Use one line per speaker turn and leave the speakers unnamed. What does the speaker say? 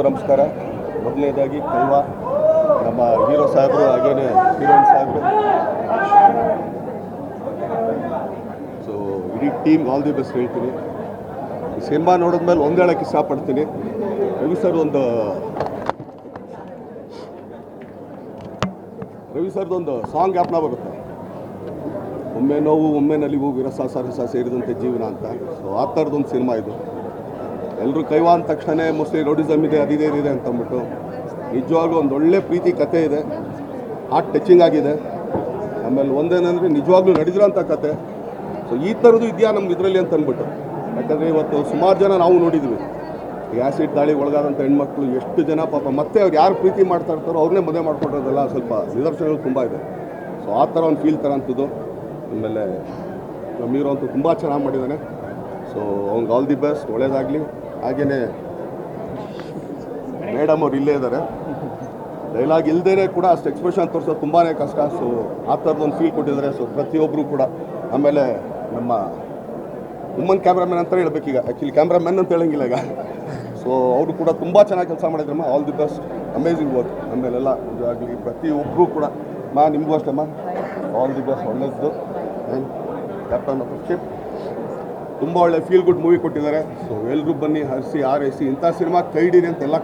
ಎಲ್ರಿಗೂ ನಮಸ್ಕಾರ. ಮೊದಲನೇದಾಗಿ ಕೈವ, ನಮ್ಮ ಹೀರೋ ಸಾಹೇಬರು ಹಾಗೇನೆ ಹೀರೋಯಿನ್ ಸಾಹೇಬರು. ಸೊ ಇಡೀ ಟೀಮ್ ಆಲ್ ದಿ ಬೆಸ್ಟ್ ಹೇಳ್ತೀನಿ. ಈ ಸಿನಿಮಾ ನೋಡಿದ್ಮೇಲೆ ಒಂದು ಹೇಳಕ್ಕೆ ಇಷ್ಟಪಡ್ತೀನಿ. ರವಿ ಸರ್ ಒಂದು ರವಿ ಸರ್ದೊಂದು ಸಾಂಗ್ ಆ್ಯಪ್ನ ಬರುತ್ತೆ. ಒಮ್ಮೆ ನೋವು, ಒಮ್ಮೆ ನಲಿವು ವಿರಸ ಸರಸ ಸೇರಿದಂತೆ ಜೀವನ ಅಂತ. ಸೊ ಆ ಥರದೊಂದು ಸಿನಿಮಾ ಇದು. ಎಲ್ಲರೂ ಕೈವಾ ಅಂದ ತಕ್ಷಣ ಮೋಸ್ಟ್ಲಿ ರೋಡಿಸಮ್ ಇದೆ ಅದಿದೆ ಇದೆ ಅಂತ ಅಂದ್ಬಿಟ್ಟು ನಿಜವಾಗ್ಲೂ ಒಂದು ಒಳ್ಳೆ ಪ್ರೀತಿ ಕತೆ ಇದೆ. ಹಾರ್ಟ್ ಟಚಿಂಗ್ ಆಗಿದೆ. ಆಮೇಲೆ ಒಂದೇನಂದರೆ ನಿಜವಾಗ್ಲೂ ನಡೆದಿರೋಂಥ ಕತೆ ಸೊ ಈ ಥರದ್ದು ಇದೆಯಾ ನಮ್ಗೆ ಇದರಲ್ಲಿ ಅಂತ ಅಂದ್ಬಿಟ್ಟು. ಯಾಕಂದರೆ ಇವತ್ತು ಸುಮಾರು ಜನ ನಾವು ನೋಡಿದ್ವಿ. ಆ್ಯಸಿಡ್ ದಾಳಿ ಒಳಗಾದಂಥ ಹೆಣ್ಮಕ್ಳು ಎಷ್ಟು ಜನ ಪಾಪ, ಮತ್ತೆ ಅವ್ರು ಯಾರು ಪ್ರೀತಿ ಮಾಡ್ತಾ ಇರ್ತಾರೋ ಅವ್ರನ್ನೇ ಮದುವೆ ಮಾಡಿಕೊಟ್ಟಿರೋದಲ್ಲ ಸ್ವಲ್ಪ ನಿದರ್ಶನಗಳು ತುಂಬ ಇದೆ. ಸೊ ಆ ಥರ ಒಂದು ಫೀಲ್ ತರೋಂಥದ್ದು ಆಮೇಲೆ ನಮ್ಮ ಹೀರೋ ಅಂತೂ ತುಂಬ ಚೆನ್ನಾಗಿ ಮಾಡಿದ್ದಾನೆ. ಸೊ ಅವ್ನಿಗೆ ಆಲ್ ದಿ ಬೆಸ್ಟ್ ಒಳ್ಳೇದಾಗಲಿ. ಹಾಗೆಯೇ ಮೇಡಮ್ ಅವ್ರು ಇಲ್ಲೇ ಇದ್ದಾರೆ ಡೈಲಾಗ್ ಇಲ್ಲದೇ ಕೂಡ ಅಷ್ಟು ಎಕ್ಸ್ಪ್ರೆಷನ್ ತೋರಿಸೋದು ತುಂಬಾ ಕಷ್ಟ. ಸೊ ಆ ಥರದೊಂದು ಫೀಲ್ ಕೊಟ್ಟಿದ್ದಾರೆ ಸೊ ಪ್ರತಿಯೊಬ್ಬರು ಕೂಡ. ಆಮೇಲೆ ನಮ್ಮ ವುಮನ್ ಕ್ಯಾಮ್ರಾಮನ್ ಅಂತ ಹೇಳ್ಬೇಕೀಗ ಆ್ಯಕ್ಚುಲಿ ಕ್ಯಾಮ್ರಾಮನ್ ಅಂತ ಹೇಳಂಗಿಲ್ಲ ಈಗ. ಸೊ ಅವರು ಕೂಡ ತುಂಬ ಚೆನ್ನಾಗಿ ಕೆಲಸ ಮಾಡಿದ್ರಮ್ಮ all the best amazing work ಆಮೇಲೆಲ್ಲ ಇದಾಗಲಿ ಪ್ರತಿಯೊಬ್ಬರು ಕೂಡ. ಮಾ ನಿಮಗೂ ಅಷ್ಟಮ್ಮ ಆಲ್ ದಿ ಬೆಸ್ಟ್ ಒಳ್ಳೆಯದು ಕ್ಯಾಪ್ಟನ್ ಆಫ್ ಶಿಪ್ ತುಂಬ ಒಳ್ಳೆ ಫೀಲ್ ಗುಡ್ ಮೂವಿ ಕೊಟ್ಟಿದ್ದಾರೆ. ಸೊ ಎಲ್ಲರೂ ಬನ್ನಿ ಹರಿಸಿ ಆರೈಸಿ ಇಂಥ ಸಿನಿಮಾ ಕೈಡಿರಿ ಅಂತ ಎಲ್ಲ